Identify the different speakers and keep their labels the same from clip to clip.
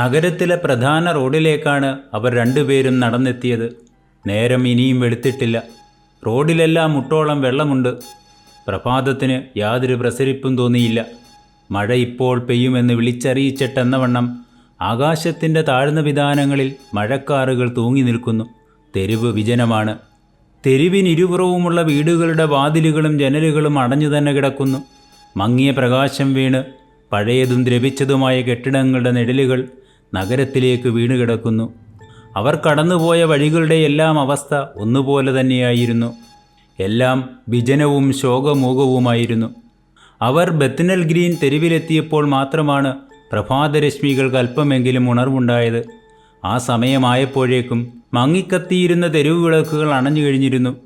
Speaker 1: നഗരത്തിലെ പ്രധാന റോഡിലേക്കാണ് അവർ രണ്ടുപേരും നടന്നെത്തിയത്. നേരം ഇനിയും വെളുത്തിട്ടില്ല. റോഡിലെല്ലാം മുട്ടോളം വെള്ളമുണ്ട്. പ്രഭാതത്തിന് യാതൊരു പ്രസരിപ്പും തോന്നിയില്ല. മഴ ഇപ്പോൾ പെയ്യുമെന്ന് വിളിച്ചറിയിച്ചിട്ടെന്നവണ്ണം ആകാശത്തിന്റെ താഴ്ന്ന വിധാനങ്ങളിൽ മഴക്കാറുകൾ തൂങ്ങി നിൽക്കുന്നു. തെരുവ് വിജനമാണ്. തെരുവിനിരുപുറവുമുള്ള വീടുകളുടെ വാതിലുകളും ജനലുകളും അടഞ്ഞു തന്നെ കിടക്കുന്നു. മങ്ങിയ പ്രകാശം വീണ് പഴയതും ദ്രവിച്ചതുമായ കെട്ടിടങ്ങളുടെ നിഴലുകൾ നഗരത്തിലേക്ക് വീണുകിടക്കുന്നു. അവർ കടന്നുപോയ വഴികളുടെ എല്ലാം അവസ്ഥ ഒന്നുപോലെ തന്നെയായിരുന്നു. എല്ലാം വിജനവും ശോകമൂകവുമായിരുന്നു. അവർ ബത്തിനൽ ഗ്രീൻ തെരുവിലെത്തിയപ്പോൾ മാത്രമാണ് പ്രഭാതരശ്മികൾക്ക് അല്പമെങ്കിലും ഉണർവുണ്ടായത്. ആ സമയമായപ്പോഴേക്കും മങ്ങിക്കത്തിയിരുന്ന തെരുവ് വിളക്കുകൾ അണഞ്ഞു കഴിഞ്ഞിരുന്നു.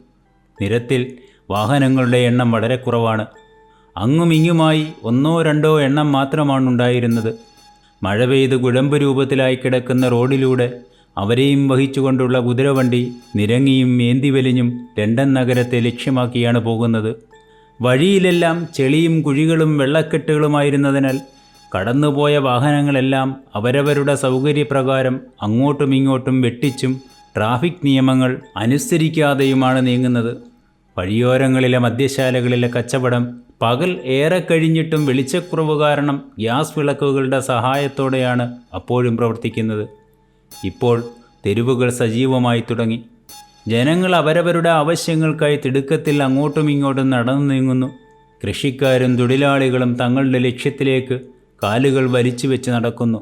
Speaker 1: നിരത്തിൽ വാഹനങ്ങളുടെ എണ്ണം വളരെ കുറവാണ്. അങ്ങുമിങ്ങുമായി ഒന്നോ രണ്ടോ എണ്ണം മാത്രമാണ് ഉണ്ടായിരുന്നത് മഴ പെയ്ത് കുഴമ്പ് രൂപത്തിലായി കിടക്കുന്ന റോഡിലൂടെ അവരെയും വഹിച്ചുകൊണ്ടുള്ള കുതിരവണ്ടി നിരങ്ങിയും ഏന്തിവലിഞ്ഞും ലണ്ടൻ നഗരത്തെ ലക്ഷ്യമാക്കിയാണ് പോകുന്നത്. വഴിയിലെല്ലാം ചെളിയും കുഴികളും വെള്ളക്കെട്ടുകളുമായിരുന്നതിനാൽ കടന്നുപോയ വാഹനങ്ങളെല്ലാം അവരവരുടെ സൗകര്യപ്രകാരം അങ്ങോട്ടും ഇങ്ങോട്ടും വെട്ടിച്ചും ട്രാഫിക് നിയമങ്ങൾ അനുസരിക്കാതെയുമാണ് നീങ്ങുന്നത്. വഴിയോരങ്ങളിലെ മദ്യശാലകളിലെ കച്ചവടം പകൽ ഏറെ കഴിഞ്ഞിട്ടും വെളിച്ചക്കുറവ് കാരണം ഗ്യാസ് വിളക്കുകളുടെ സഹായത്തോടെയാണ് അപ്പോഴും പ്രവർത്തിക്കുന്നത്. ഇപ്പോൾ തെരുവുകൾ സജീവമായി തുടങ്ങി. ജനങ്ങൾ അവരവരുടെ ആവശ്യങ്ങൾക്കായി തിടുക്കത്തിൽ അങ്ങോട്ടും ഇങ്ങോട്ടും നടന്നു നീങ്ങുന്നു. കൃഷിക്കാരും തൊഴിലാളികളും തങ്ങളുടെ ലക്ഷ്യത്തിലേക്ക് കാലുകൾ വലിച്ചു വെച്ച് നടക്കുന്നു.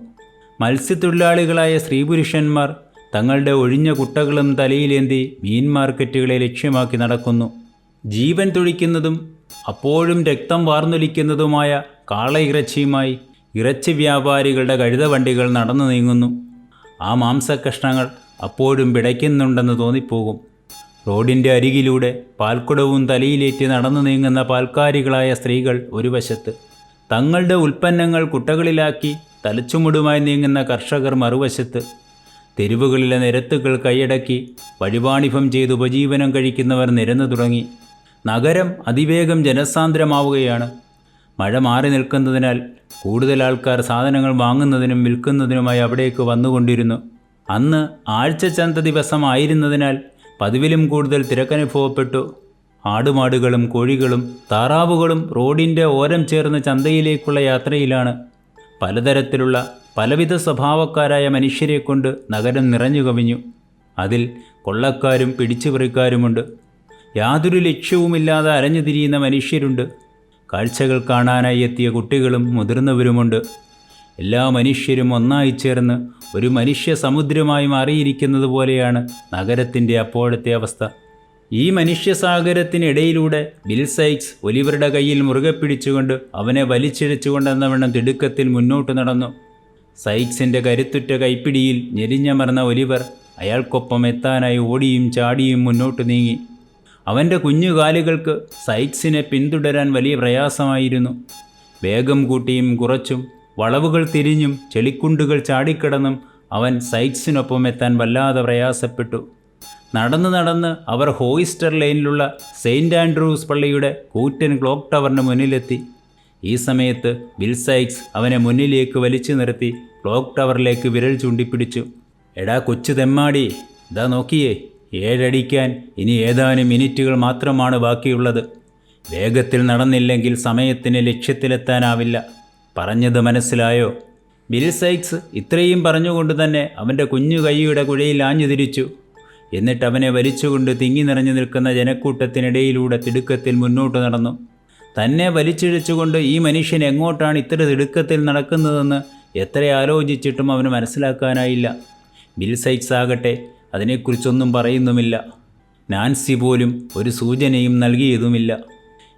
Speaker 1: മത്സ്യത്തൊഴിലാളികളായ സ്ത്രീപുരുഷന്മാർ തങ്ങളുടെ ഒഴിഞ്ഞ കുട്ടകളും തലയിലേന്തി മീൻ മാർക്കറ്റുകളെ ലക്ഷ്യമാക്കി നടക്കുന്നു. ജീവൻ തുടിക്കുന്നതും അപ്പോഴും രക്തം വാർന്നൊലിക്കുന്നതുമായ കാളയിറച്ചിയുമായി ഇറച്ചി വ്യാപാരികളുടെ കഴുതവണ്ടികൾ നടന്നു നീങ്ങുന്നു. ആ മാംസകഷ്ണങ്ങൾ അപ്പോഴും പിടയ്ക്കുന്നുണ്ടെന്ന് തോന്നിപ്പോകും. റോഡിന്റെ അരികിലൂടെ പാൽക്കുടവും തലയിലേറ്റി നടന്നു നീങ്ങുന്ന പാൽക്കാരികളായ സ്ത്രീകൾ ഒരു വശത്ത്. തങ്ങളുടെ ഉൽപ്പന്നങ്ങൾ കുട്ടകളിലാക്കി തലച്ചുമുടുമായി നീങ്ങുന്ന കർഷകർ മറുവശത്ത്. തെരുവുകളിലെ നിരത്തുകൾ കൈയടക്കി വഴിപാണിഭം ചെയ്ത് ഉപജീവനം കഴിക്കുന്നവർ നിരന്നു തുടങ്ങി. നഗരം അതിവേഗം ജനസാന്ദ്രമാവുകയാണ്. മഴ മാറി നിൽക്കുന്നതിനാൽ കൂടുതൽ ആൾക്കാർ സാധനങ്ങൾ വാങ്ങുന്നതിനും വിൽക്കുന്നതിനുമായി അവിടേക്ക് വന്നുകൊണ്ടിരുന്നു. അന്ന് ആഴ്ച ചന്ത ദിവസമായിരുന്നതിനാൽ പതിവിലും കൂടുതൽ തിരക്കനുഭവപ്പെട്ടു. ആടുമാടുകളും കോഴികളും താറാവുകളും റോഡിന്റെ ഓരം ചേർന്ന് ചന്തയിലേക്കുള്ള യാത്രയിലാണ്. പലതരത്തിലുള്ള പലവിധ സ്വഭാവക്കാരായ മനുഷ്യരെ കൊണ്ട് നഗരം നിറഞ്ഞു കവിഞ്ഞു. അതിൽ കൊള്ളക്കാരും പിടിച്ചുപറിക്കാരുമുണ്ട്. യാതൊരു ലക്ഷ്യവുമില്ലാതെ അലഞ്ഞു തിരിയുന്ന മനുഷ്യരുണ്ട്. കാഴ്ചകൾ കാണാനായി എത്തിയ കുട്ടികളും മുതിർന്നവരുമുണ്ട്. എല്ലാ മനുഷ്യരും ഒന്നായി ചേർന്ന് ഒരു മനുഷ്യ സമുദ്രമായി മാറിയിരിക്കുന്നത് പോലെയാണ് നഗരത്തിന്റെ അപ്പോഴത്തെ അവസ്ഥ. ഈ മനുഷ്യസാഗരത്തിനിടയിലൂടെ ബിൽ സൈക്സ് ഒലിവറുടെ കയ്യിൽ മുറുകെ പിടിച്ചുകൊണ്ട് അവനെ വലിച്ചിഴച്ചുകൊണ്ടെന്നവണ്ണം തിടുക്കത്തിൽ മുന്നോട്ട് നടന്നു. സൈക്സിന്റെ കരുത്തുറ്റ കൈപ്പിടിയിൽ ഞെരിഞ്ഞമർന്ന ഒലിവർ അയാൾക്കൊപ്പം എത്താനായി ഓടിയും ചാടിയും മുന്നോട്ട് നീങ്ങി. അവന്റെ കുഞ്ഞുകാലുകൾക്ക് സൈക്സിനെ പിന്തുടരാൻ വലിയ പ്രയാസമായിരുന്നു. വേഗം കൂട്ടിയും കുറച്ചും വളവുകൾ തിരിഞ്ഞും ചെളിക്കുണ്ടുകൾ ചാടിക്കിടന്നും അവൻ സൈക്സിനൊപ്പം എത്താൻ വല്ലാതെ പ്രയാസപ്പെട്ടു. നടന്ന് നടന്ന് അവർ ഹോയിസ്റ്റർ ലൈനിലുള്ള സെയിന്റ് ആൻഡ്രൂസ് പള്ളിയുടെ കൂറ്റൻ ക്ലോക്ക് ടവറിന് മുന്നിലെത്തി. ഈ സമയത്ത് ബിൽ സൈക്സ് അവനെ മുന്നിലേക്ക് വലിച്ചു നിർത്തി ക്ലോക്ക് ടവറിലേക്ക് വിരൽ ചൂണ്ടിപ്പിടിച്ചു. എടാ കൊച്ചു തെമ്മാടി ഇതാ നോക്കിയേ ഏഴടിക്കാൻ ഇനി ഏതാനും മിനിറ്റുകൾ മാത്രമാണ് ബാക്കിയുള്ളത്. വേഗത്തിൽ നടന്നില്ലെങ്കിൽ സമയത്തിന് ലക്ഷ്യത്തിലെത്താനാവില്ല. പറഞ്ഞത് മനസ്സിലായോ? ബിൽ സൈക്സ് ഇത്രയും പറഞ്ഞുകൊണ്ട് തന്നെ അവന്റെ കുഞ്ഞു കൈയുടെ കുഴയിൽ ആഞ്ഞു തിരിച്ചു. എന്നിട്ട് അവനെ വലിച്ചുകൊണ്ട് തിങ്ങി നിറഞ്ഞു നിൽക്കുന്ന ജനക്കൂട്ടത്തിനിടയിലൂടെ തിടുക്കത്തിൽ മുന്നോട്ട് നടന്നു. തന്നെ വലിച്ചിഴച്ചുകൊണ്ട് ഈ മനുഷ്യൻ എങ്ങോട്ടാണ് ഇത്ര തിടുക്കത്തിൽ നടക്കുന്നതെന്ന് എത്ര ആലോചിച്ചിട്ടും അവന് മനസ്സിലാക്കാനായില്ല. ബിൽ സൈക്സ് ആകട്ടെ അതിനെക്കുറിച്ചൊന്നും പറയുന്നുമില്ല. നാൻസി പോലും ഒരു സൂചനയും നൽകിയതുമില്ല.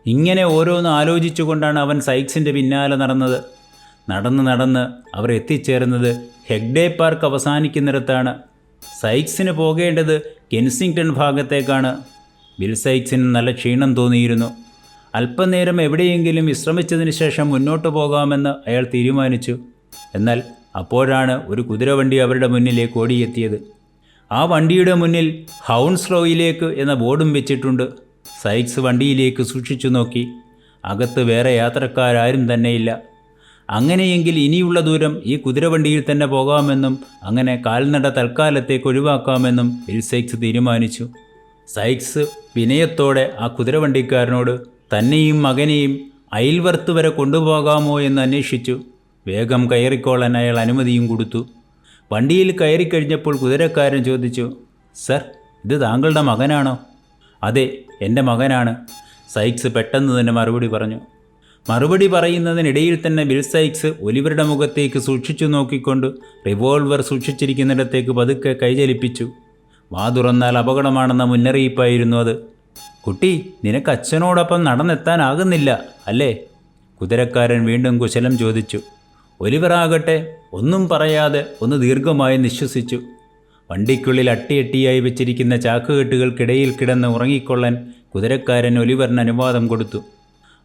Speaker 1: ഇങ്ങനെ ഓരോന്ന് ആലോചിച്ചുകൊണ്ടാണ് അവൻ സൈക്സിന്റെ പിന്നാലെ നടന്നത്. നടന്ന് നടന്ന് അവർ എത്തിച്ചേർന്നത് ഹെഗ്ഡേ പാർക്ക് അവസാനിക്കുന്നിടത്താണ്. സൈക്സിന് പോകേണ്ടത് കെൻസിങ്ടൺ ഭാഗത്തേക്കാണ്. ബിൽ സൈക്സിന് നല്ല ക്ഷീണം തോന്നിയിരുന്നു. അല്പനേരം എവിടെയെങ്കിലും വിശ്രമിച്ചതിന് ശേഷം മുന്നോട്ട് പോകാമെന്ന് അയാൾ തീരുമാനിച്ചു. എന്നാൽ അപ്പോഴാണ് ഒരു കുതിരവണ്ടി അവരുടെ മുന്നിലേക്ക് ഓടിയെത്തിയത്. ആ വണ്ടിയുടെ മുന്നിൽ ഹൗൺസ്ലോയിലേക്ക് എന്ന ബോർഡും വെച്ചിട്ടുണ്ട്. സൈക്സ് വണ്ടിയിലേക്ക് സൂക്ഷിച്ചു നോക്കി. അകത്ത് വേറെ യാത്രക്കാരാരും തന്നെയില്ല. അങ്ങനെയെങ്കിൽ ഇനിയുള്ള ദൂരം ഈ കുതിരവണ്ടിയിൽ തന്നെ പോകാമെന്നും അങ്ങനെ കാൽനട തൽക്കാലത്തേക്ക് ഒഴിവാക്കാമെന്നും ബിൽ സൈക്സ് തീരുമാനിച്ചു. സൈക്സ് വിനയത്തോടെ ആ കുതിരവണ്ടിക്കാരനോട് തന്നെയും മകനെയും അയൽവർത്ത് വരെ കൊണ്ടുപോകാമോ? എന്ന് അന്വേഷിച്ചു. വേഗം കയറിക്കോളാൻ അയാൾ അനുമതിയും കൊടുത്തു. വണ്ടിയിൽ കയറി കഴിഞ്ഞപ്പോൾ കുതിരക്കാരൻ ചോദിച്ചു സർ ഇത് താങ്കളുടെ മകനാണോ? അതെ എന്റെ മകനാണ് സൈക്സ് പെട്ടെന്ന് തന്നെ മറുപടി പറഞ്ഞു. മറുപടി പറയുന്നതിനിടയിൽ തന്നെ ബിൽ സൈക്സ് ഒലിവരുടെ മുഖത്തേക്ക് സൂക്ഷിച്ചു നോക്കിക്കൊണ്ട് റിവോൾവർ സൂക്ഷിച്ചിരിക്കുന്നിടത്തേക്ക് പതുക്കെ കൈചലിപ്പിച്ചു. വാ തുറന്നാൽ അപകടമാണെന്ന മുന്നറിയിപ്പായിരുന്നു അത്. കുട്ടി നിനക്ക് അച്ഛനോടൊപ്പം നടന്നെത്താനാകുന്നില്ല അല്ലേ? കുതിരക്കാരൻ വീണ്ടും കുശലം ചോദിച്ചു. ഒലിവറാകട്ടെ ഒന്നും പറയാതെ ഒന്ന് ദീർഘമായി നിശ്വസിച്ചു. വണ്ടിക്കുള്ളിൽ അട്ടിയട്ടിയായി വെച്ചിരിക്കുന്ന ചാക്കുകെട്ടുകൾക്കിടയിൽ കിടന്ന് ഉറങ്ങിക്കൊള്ളാൻ കുതിരക്കാരൻ ഒലിവറിന് അനുവാദം കൊടുത്തു.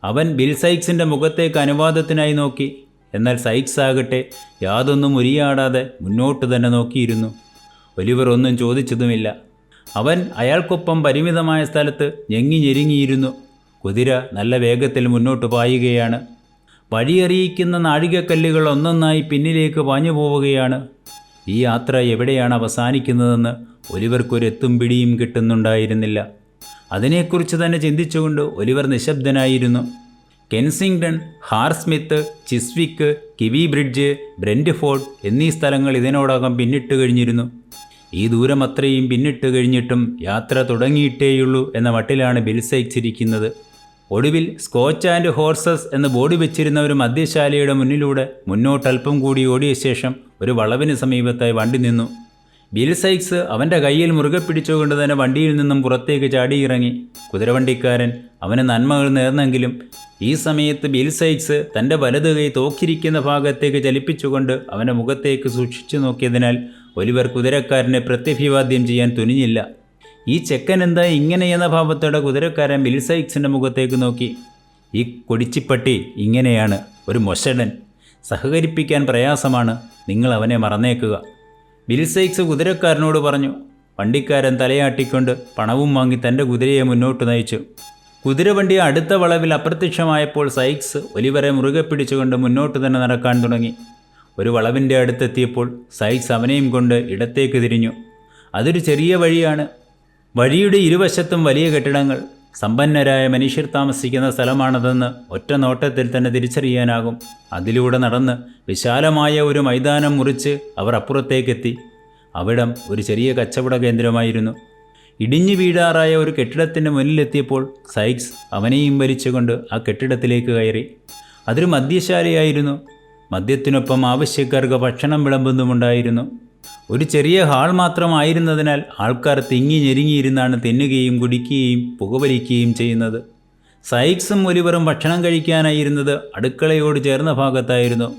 Speaker 1: അവൻ ബിൽ സൈക്സിന്റെ മുഖത്തേക്ക് അനുവാദത്തിനായി നോക്കി. എന്നാൽ സൈക്സ് ആകട്ടെ യാതൊന്നും ഉരിയാടാതെ മുന്നോട്ട് തന്നെ നോക്കിയിരുന്നു. ഒലിവർ ഒന്നും ചോദിച്ചതുമില്ല. അവൻ അയാൾക്കൊപ്പം പരിമിതമായ സ്ഥലത്ത് ഞെങ്ങി ഞെരുങ്ങിയിരുന്നു. കുതിര നല്ല വേഗത്തിൽ മുന്നോട്ട് പായുകയാണ്. വഴിയറിയിക്കുന്ന നാഴികക്കല്ലുകൾ ഒന്നൊന്നായി പിന്നിലേക്ക് പാഞ്ഞു പോവുകയാണ്. ഈ യാത്ര എവിടെയാണ് അവസാനിക്കുന്നതെന്ന് ഒലിവർക്കൊരു എത്തും പിടിയും കിട്ടുന്നുണ്ടായിരുന്നില്ല. അതിനെക്കുറിച്ച് തന്നെ ചിന്തിച്ചുകൊണ്ട് Oliver നിശബ്ദനായിരുന്നു. Kensington Hammersmith Chiswick Kew Bridge Brentford എന്നീ സ്ഥലങ്ങൾ ഇതിനോടകം പിന്നിട്ട് കഴിഞ്ഞിരുന്നു. ഈ ദൂരം അത്രയും പിന്നിട്ട് കഴിഞ്ഞിട്ടും യാത്ര തുടങ്ങിയിട്ടേയുള്ളൂ എന്ന മട്ടിലാണ് ബിൽസൈക്സ് ഒടുവിൽ സ്കോച്ച് ആൻഡ് ഹോർസസ് എന്ന് ബോർഡ് വെച്ചിരുന്ന ഒരു മദ്യശാലയുടെ മുന്നിലൂടെ മുന്നോട്ടൽപ്പം കൂടി ഓടിയ ശേഷം ഒരു വളവിന് സമീപത്തായി വണ്ടി നിന്നു. ബിൽ സൈക്സ് അവന്റെ കയ്യിൽ മുറുകെ പിടിച്ചുകൊണ്ട് തന്നെ വണ്ടിയിൽ നിന്നും പുറത്തേക്ക് ചാടിയിറങ്ങി. കുതിരവണ്ടിക്കാരൻ അവന് നന്മകൾ നേർന്നെങ്കിലും ഈ സമയത്ത് ബിൽ സൈക്സ് തന്റെ വലത് കൈ തോക്കിരിക്കുന്ന ഭാഗത്തേക്ക് ചലിപ്പിച്ചുകൊണ്ട് അവന്റെ മുഖത്തേക്ക് സൂക്ഷിച്ചു നോക്കിയതിനാൽ ഒലിവർ കുതിരക്കാരനെ പ്രത്യഭിവാദ്യം ചെയ്യാൻ തുനിഞ്ഞില്ല. ഈ ചെക്കൻ എന്താ ഇങ്ങനെ എന്ന ഭാവത്തോടെ കുതിരക്കാരൻ മിൽസൈക്സിന്റെ മുഖത്തേക്ക് നോക്കി. ഈ കൊടിച്ചിപ്പട്ടി ഇങ്ങനെയാണ് ഒരു മൊശടൻ. സഹകരിപ്പിക്കാൻ പ്രയാസമാണ്. നിങ്ങൾ അവനെ മറന്നേക്കുക. മിൽസൈക്സ് കുതിരക്കാരനോട് പറഞ്ഞു. വണ്ടിക്കാരൻ തലയാട്ടിക്കൊണ്ട് പണവും വാങ്ങി തന്റെ കുതിരയെ മുന്നോട്ട് നയിച്ചു. കുതിരവണ്ടി അടുത്ത വളവിൽ അപ്രത്യക്ഷമായപ്പോൾ സൈക്സ് ഒലിവരെ മുറുകെ പിടിച്ചുകൊണ്ട് മുന്നോട്ട് തന്നെ നടക്കാൻ തുടങ്ങി. ഒരു വളവിന്റെ അടുത്തെത്തിയപ്പോൾ സൈക്സ് അവനെയും കൊണ്ട് ഇടത്തേക്ക് തിരിഞ്ഞു. അതൊരു ചെറിയ വഴിയാണ്. വഴിയുടെ ഇരുവശത്തും വലിയ കെട്ടിടങ്ങൾ സമ്പന്നരായ മനുഷ്യർ താമസിക്കുന്ന സ്ഥലമാണതെന്ന് ഒറ്റ നോട്ടത്തിൽ തന്നെ തിരിച്ചറിയാനാകും. അതിലൂടെ നടന്ന് വിശാലമായ ഒരു മൈതാനം മുറിച്ച് അവർ അപ്പുറത്തേക്കെത്തി. അവിടം ഒരു ചെറിയ കച്ചവട കേന്ദ്രമായിരുന്നു. ഇടിഞ്ഞു വീഴാറായ ഒരു കെട്ടിടത്തിന്റെ മുന്നിലെത്തിയപ്പോൾ സൈക്സ് അവനെയും വലിച്ചുകൊണ്ട് ആ കെട്ടിടത്തിലേക്ക് കയറി. അതൊരു മദ്യശാലയായിരുന്നു. മദ്യത്തിനൊപ്പം ആവശ്യക്കാർക്ക് ഭക്ഷണം വിളമ്പുന്നുമുണ്ടായിരുന്നു. ഒരു ചെറിയ ഹാൾ മാത്രമായിരുന്നതിനാൽ ആൾക്കാർ തിങ്ങി ഞെരുങ്ങിയിരുന്നാണ് തിന്നുകയും കുടിക്കുകയും പുകവലിക്കുകയും ചെയ്യുന്നത്. സൈക്സും ഒലിവറും ഭക്ഷണം കഴിക്കാനായിരുന്നത് അടുക്കളയോട് ചേർന്ന ഭാഗത്തായിരുന്നു.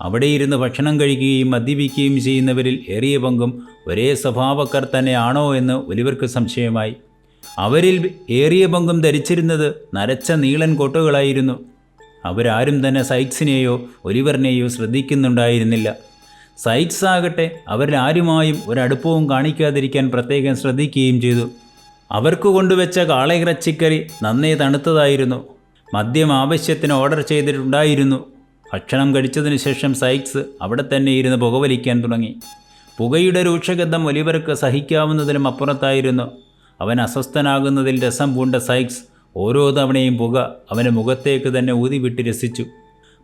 Speaker 1: അവിടെ ഇരുന്ന് ഭക്ഷണം കഴിക്കുകയും മദ്യപിക്കുകയും ചെയ്യുന്നവരിൽ ഏറിയ പങ്കും ഒരേ സ്വഭാവക്കാർ തന്നെയാണോ എന്ന് ഒലിവർക്ക് സംശയമായി. അവരിൽ ഏറിയ പങ്കും ധരിച്ചിരുന്നത് നരച്ച നീളൻ കൊട്ടുകളായിരുന്നു. അവരാരും തന്നെ സൈക്സിനെയോ ഒലിവറിനെയോ ശ്രദ്ധിക്കുന്നുണ്ടായിരുന്നില്ല. സൈക്സ് ആകട്ടെ അവരിൽ ഒരടുപ്പവും കാണിക്കാതിരിക്കാൻ പ്രത്യേകം ശ്രദ്ധിക്കുകയും ചെയ്തു. അവർക്ക് കൊണ്ടുവച്ച കാളയിറച്ചിക്കറി നന്നേ തണുത്തതായിരുന്നു. മദ്യം ആവശ്യത്തിന് ഓർഡർ ചെയ്തിട്ടുണ്ടായിരുന്നു. ഭക്ഷണം കഴിച്ചതിന് ശേഷം സൈക്സ് അവിടെ തന്നെ ഇരുന്ന് പുകവലിക്കാൻ തുടങ്ങി. പുകയുടെ രൂക്ഷഗന്ധം ഒലിവർക്ക് സഹിക്കാവുന്നതിലും അപ്പുറത്തായിരുന്നു. അവൻ അസ്വസ്ഥനാകുന്നതിൽ രസം പൂണ്ട സൈക്സ് ഓരോ തവണയും പുക അവന്റെ മുഖത്തേക്ക് തന്നെ ഊതിവിട്ട് രസിച്ചു.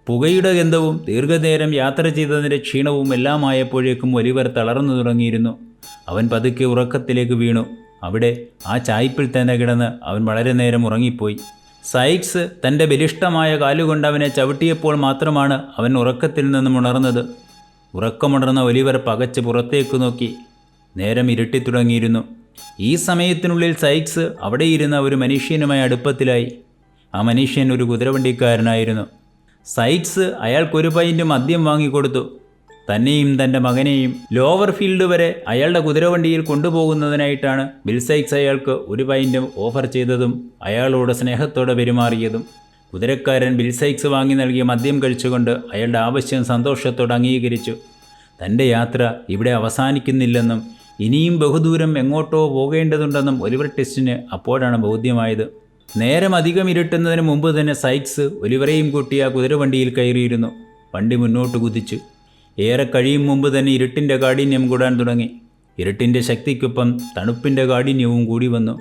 Speaker 1: പുകയുടെ ഗന്ധവും ദീർഘനേരം യാത്ര ചെയ്തതിന്റെ ക്ഷീണവും എല്ലാമായപ്പോഴേക്കും ഒലിവർ തളർന്നു തുടങ്ങിയിരുന്നു. അവൻ പതുക്കെ ഉറക്കത്തിലേക്ക് വീണു. അവിടെ ആ ചായ്പിൽ തന്നെ കിടന്ന് അവൻ വളരെ നേരം ഉറങ്ങിപ്പോയി. സൈക്സ് തന്റെ ബലിഷ്ടമായ കാലുകൊണ്ട് അവനെ ചവിട്ടിയപ്പോൾ മാത്രമാണ് അവൻ ഉറക്കത്തിൽ നിന്നും ഉണർന്നത്. ഉറക്കമുണർന്ന ഒലിവർ പകച്ച് പുറത്തേക്ക് നോക്കി. നേരം ഇരുട്ടിത്തുടങ്ങിയിരുന്നു ഈ സമയത്തിനുള്ളിൽ സൈക്സ് അവിടെയിരുന്ന ഒരു മനുഷ്യനുമായി അടുപ്പത്തിലായി. ആ മനുഷ്യൻ ഒരു കുതിരവണ്ടിക്കാരനായിരുന്നു. സൈക്സ് അയാൾക്കൊരു പൈന്റ് മദ്യം വാങ്ങിക്കൊടുത്തു. തന്നെയും തന്റെ മകനെയും ലോവർ ഫീൽഡ് വരെ അയാളുടെ കുതിരവണ്ടിയിൽ കൊണ്ടുപോകുന്നതിനായിട്ടാണ് ബിൽ സൈക്സ് അയാൾക്ക് ഒരു പൈന്റും ഓഫർ ചെയ്തതും അയാളോട് സ്നേഹത്തോടെ പെരുമാറിയതും. കുതിരക്കാരൻ ബിൽ സൈക്സ് വാങ്ങി നൽകിയ മദ്യം കഴിച്ചുകൊണ്ട് അയാളുടെ ആവശ്യം സന്തോഷത്തോടെ അംഗീകരിച്ചു. തന്റെ യാത്ര ഇവിടെ അവസാനിക്കുന്നില്ലെന്നും ഇനിയും ബഹുദൂരം എങ്ങോട്ടോ പോകേണ്ടതുണ്ടെന്നും ഒലിവർ ടെസ്റ്റിന് അപ്പോഴാണ് ബോധ്യമായത്. നേരം അധികം ഇരുട്ടുന്നതിന് മുമ്പ് തന്നെ സൈക്സ് ഒലിവരെയും കൂട്ടി ആ കുതിരവണ്ടിയിൽ കയറിയിരുന്നു. വണ്ടി മുന്നോട്ട് കുതിച്ചു. ഏറെ കഴിയും മുമ്പ് തന്നെ ഇരുട്ടിന്റെ കാഠിന്യം കൂടാൻ തുടങ്ങി. ഇരുട്ടിന്റെ ശക്തിക്കൊപ്പം തണുപ്പിന്റെ കാഠിന്യവും കൂടി വന്നു.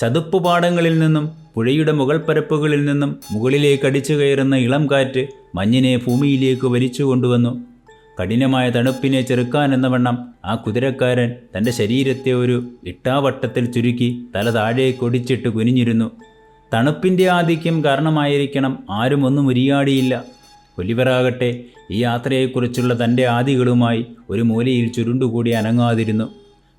Speaker 1: ചതുപ്പ് പാടങ്ങളിൽ നിന്നും പുഴയുടെ മുകൾ പരപ്പുകളിൽ നിന്നും മുകളിലേക്ക് അടിച്ചു കയറുന്ന ഇളം കാറ്റ് മഞ്ഞിനെ ഭൂമിയിലേക്ക് വലിച്ചു കൊണ്ടുവന്നു. കഠിനമായ തണുപ്പിനെ ചെറുക്കാൻ എന്ന വണ്ണം ആ കുതിരക്കാരൻ തന്റെ ശരീരത്തെ ഒരു ഇട്ടാവട്ടത്തിൽ ചുരുക്കി തല താഴേക്കൊടിച്ചിട്ട് കുനിഞ്ഞിരുന്നു. തണുപ്പിന്റെ ആധിക്യം കാരണമായിരിക്കണം. ആരും ഒന്നും ഉരിയാടിയില്ല. ഒലിവറാകട്ടെ ഈ യാത്രയെക്കുറിച്ചുള്ള തന്റെ ആദികളുമായി ഒരു മൂലയിൽ ചുരുണ്ടുകൂടി അനങ്ങാതിരുന്നു.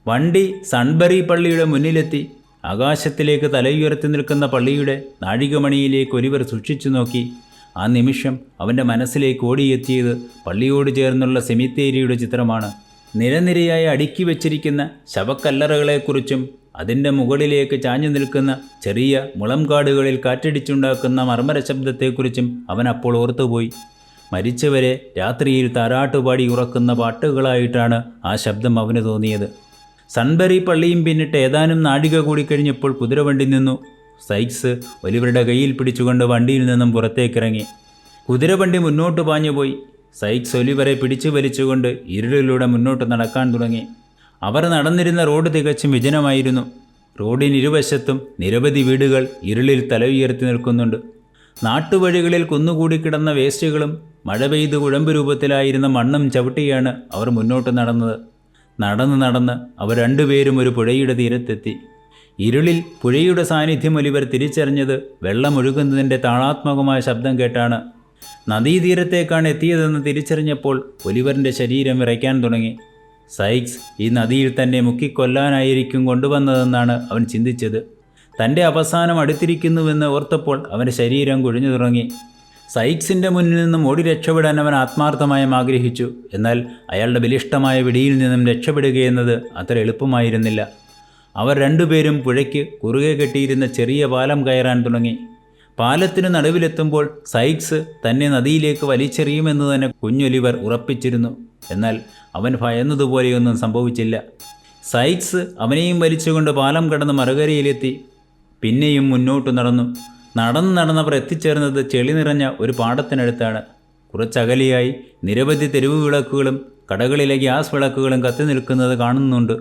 Speaker 1: വണ്ടി സൺബറി പള്ളിയുടെ മുന്നിലെത്തി. ആകാശത്തിലേക്ക് തലയുയർത്തി നിൽക്കുന്ന പള്ളിയുടെ നാഴികമണിയിലേക്ക് ഒലിവർ സൂക്ഷിച്ചു നോക്കി. ആ നിമിഷം അവന്റെ മനസ്സിലേക്ക് ഓടിയെത്തിയത് പള്ളിയോട് ചേർന്നുള്ള സെമിത്തേരിയുടെ ചിത്രമാണ്. നിരനിരയായി അടുക്കി വച്ചിരിക്കുന്ന ശവക്കല്ലറകളെക്കുറിച്ചും അതിന്റെ മുകളിലേക്ക് ചാഞ്ഞു നിൽക്കുന്ന ചെറിയ മുളംകാടുകളിൽ കാറ്റടിച്ചുണ്ടാക്കുന്ന മർമ്മര ശബ്ദത്തെക്കുറിച്ചും അവൻ അപ്പോൾ ഓർത്തുപോയി. മരിച്ചവരെ രാത്രിയിൽ താരാട്ടുപാടി ഉറക്കുന്ന പാട്ടുകളായിട്ടാണ് ആ ശബ്ദം അവന് തോന്നിയത്. സൺബറി പള്ളിയും പിന്നിട്ട് ഏതാനും നാഴിക കൂടി കഴിഞ്ഞപ്പോൾ കുതിരവണ്ടി നിന്നു. സൈക്സ് ഒലിവരുടെ കയ്യിൽ പിടിച്ചുകൊണ്ട് വണ്ടിയിൽ നിന്നും പുറത്തേക്കിറങ്ങി. കുതിരവണ്ടി മുന്നോട്ട് പാഞ്ഞുപോയി. സൈക്സ് ഒലിവരെ പിടിച്ചു വലിച്ചുകൊണ്ട് ഇരുളിലൂടെ മുന്നോട്ട് നടക്കാൻ തുടങ്ങി. അവർ നടന്നിരുന്ന റോഡ് തികച്ചും വിജനമായിരുന്നു. റോഡിനിരുവശത്തും നിരവധി വീടുകൾ ഇരുളിൽ തല ഉയർത്തി നിൽക്കുന്നുണ്ട്. നാട്ടുവഴികളിൽ കുന്നുകൂടി കിടന്ന വേസ്റ്റുകളും മഴ പെയ്ത് കുഴമ്പ് രൂപത്തിലായിരുന്ന മണ്ണും ചവിട്ടിയാണ് അവർ മുന്നോട്ട് നടന്നത്. നടന്ന് നടന്ന് അവർ രണ്ടുപേരും ഒരു പുഴയുടെ തീരത്തെത്തി. ഇരുളിൽ പുഴയുടെ സാന്നിധ്യം ഒലിവർ തിരിച്ചറിഞ്ഞത് വെള്ളമൊഴുകുന്നതിന്റെ താളാത്മകമായ ശബ്ദം കേട്ടാണ്. നദീതീരത്തേക്കാണ് എത്തിയതെന്ന് തിരിച്ചറിഞ്ഞപ്പോൾ ഒലിവറിന്റെ ശരീരം വിറയ്ക്കാൻ തുടങ്ങി. സൈക്സ് ഈ നദിയിൽ തന്നെ മുക്കിക്കൊല്ലാനായിരിക്കും കൊണ്ടുവന്നതെന്നാണ് അവൻ ചിന്തിച്ചത്. തന്റെ അവസാനം അടുത്തിരിക്കുന്നുവെന്ന് ഓർത്തപ്പോൾ അവന്റെ ശരീരം കുഴിഞ്ഞു തുടങ്ങി. സൈക്സിന്റെ മുന്നിൽ നിന്നും ഓടി രക്ഷപ്പെടാൻ അവൻ ആത്മാർത്ഥമായും ആഗ്രഹിച്ചു. എന്നാൽ അയാളുടെ ബലിഷ്ടമായ പിടിയിൽ നിന്നും രക്ഷപ്പെടുകയെന്നത് അത്ര എളുപ്പമായിരുന്നില്ല. അവർ രണ്ടുപേരും പുഴയ്ക്ക് കുറുകെ കെട്ടിയിരുന്ന ചെറിയ പാലം കയറാൻ തുടങ്ങി. പാലത്തിന് നടുവിലെത്തുമ്പോൾ സൈക്സ് തന്നെ നദിയിലേക്ക് വലിച്ചെറിയുമെന്ന് തന്നെ കുഞ്ഞൊലിവർ ഉറപ്പിച്ചിരുന്നു. എന്നാൽ അവൻ ഭയന്നതുപോലെയൊന്നും സംഭവിച്ചില്ല. സൈക്സ് അവനെയും വലിച്ചുകൊണ്ട് പാലം കടന്ന് മറുകരയിലെത്തി. പിന്നെയും മുന്നോട്ട് നടന്നു. നടന്ന് നടന്നവർ എത്തിച്ചേർന്നത് ചെളി നിറഞ്ഞ ഒരു പാടത്തിനടുത്താണ്. കുറച്ചകലെയായി നിരവധി തെരുവ് വിളക്കുകളും കടകളിലെ ഗ്യാസ് വിളക്കുകളും കത്തി നിൽക്കുന്നത് കാണുന്നുണ്ട്.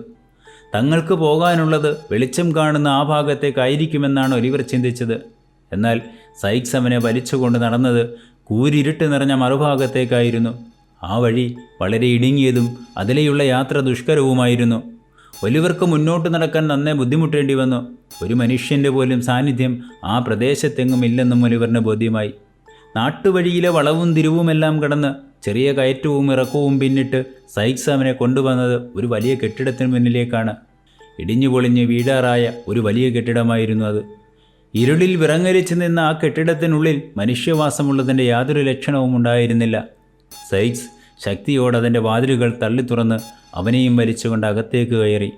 Speaker 1: തങ്ങൾക്ക് പോകാനുള്ളത് വെളിച്ചം കാണുന്ന ആ ഭാഗത്തേക്കായിരിക്കുമെന്നാണ് ഒലിവർ ചിന്തിച്ചത്. എന്നാൽ സൈക്സ് അവനെ വലിച്ചുകൊണ്ട് നടന്നത് കൂരിരുട്ട് നിറഞ്ഞ മറുഭാഗത്തേക്കായിരുന്നു. ആ വഴി വളരെ ഇടുങ്ങിയതും അതിലെയുള്ള യാത്ര ദുഷ്കരവുമായിരുന്നു. ഒലിവർക്ക് മുന്നോട്ട് നടക്കാൻ നന്നേ ബുദ്ധിമുട്ടേണ്ടി വന്നു. ഒരു മനുഷ്യന്റെ പോലും സാന്നിധ്യം ആ പ്രദേശത്തെങ്ങും ഇല്ലെന്നും ഒലിവറിന് ബോധ്യമായി. നാട്ടുവഴിയിലെ വളവും തിരിവുമെല്ലാം കടന്ന് ചെറിയ കയറ്റവും ഇറക്കവും പിന്നിട്ട് സൈക്സ് അവനെ കൊണ്ടുവന്നത് ഒരു വലിയ കെട്ടിടത്തിന് മുന്നിലേക്കാണ്. ഇടിഞ്ഞു പൊളിഞ്ഞ് വീഴാറായ ഒരു വലിയ കെട്ടിടമായിരുന്നു അത്. ഇരുളിൽ വിറങ്ങലിച്ച് നിന്ന ആ കെട്ടിടത്തിനുള്ളിൽ മനുഷ്യവാസമുള്ളതിന്റെ യാതൊരു ലക്ഷണവും ഉണ്ടായിരുന്നില്ല സൈക്സ് ശക്തിയോടെ അതിന്റെ വാതിലുകൾ തള്ളി തുറന്ന് അവനെയും വലിച്ചുകൊണ്ട് അകത്തേക്ക് കയറി.